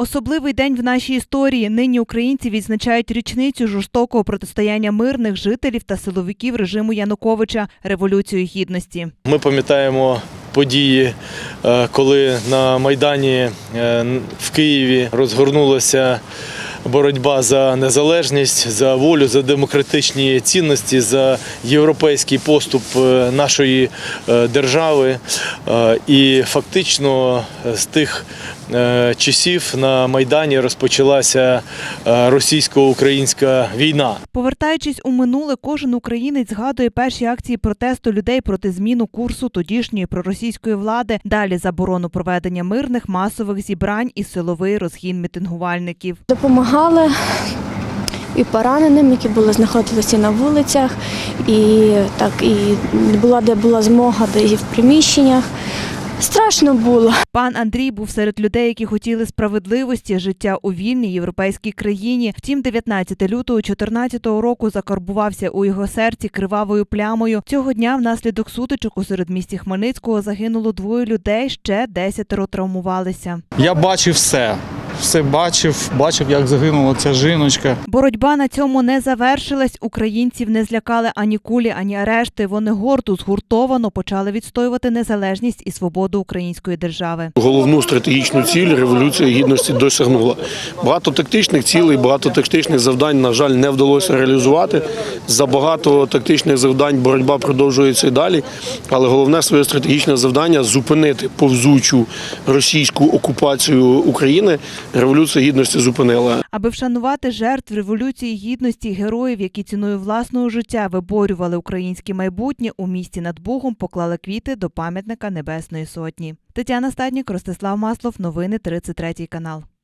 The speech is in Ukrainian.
Особливий день в нашій історії. Нині українці відзначають річницю жорстокого протистояння мирних жителів та силовиків режиму Януковича Революцію Гідності. Ми пам'ятаємо події, е, коли на Майдані е, в Києві розгорнулася боротьба за незалежність, за волю, за демократичні цінності, за європейський поступ е, нашої е, держави. Е, І фактично з тих часів на Майдані розпочалася російсько-українська війна. Повертаючись у минуле, кожен українець згадує перші акції протесту людей проти зміну курсу тодішньої проросійської влади. Далі заборону проведення мирних масових зібрань і силовий розгін мітингувальників. Допомагали і пораненим, які були знаходилися на вулицях, і так і була де була змога, де і в приміщеннях. Страшно було. Пан Андрій був серед людей, які хотіли справедливості життя у вільній європейській країні. Втім, 19 лютого 2014 року закарбувався у його серці кривавою плямою. Цього дня внаслідок сутичок у середмісті Хмельницького загинуло двоє людей, ще десятеро травмувалися. Я бачив все. Все бачив, бачив, як загинула ця жіночка. Боротьба на цьому не завершилась. Українців не злякали ані кулі, ані арешти. Вони гордо згуртовано почали відстоювати незалежність і свободу української держави. Головну стратегічну ціль революція гідності досягнула. Багато тактичних цілей, багато тактичних завдань, на жаль, не вдалося реалізувати. За багато тактичних завдань боротьба продовжується і далі. Але головне своє стратегічне завдання зупинити повзучу російську окупацію України. Революція гідності зупинила. Аби вшанувати жертв революції гідності героїв, які ціною власного життя виборювали українське майбутнє, у місті над Бугом поклали квіти до пам'ятника Небесної Сотні. Тетяна Стаднік, Ростислав Маслов, новини 33 канал.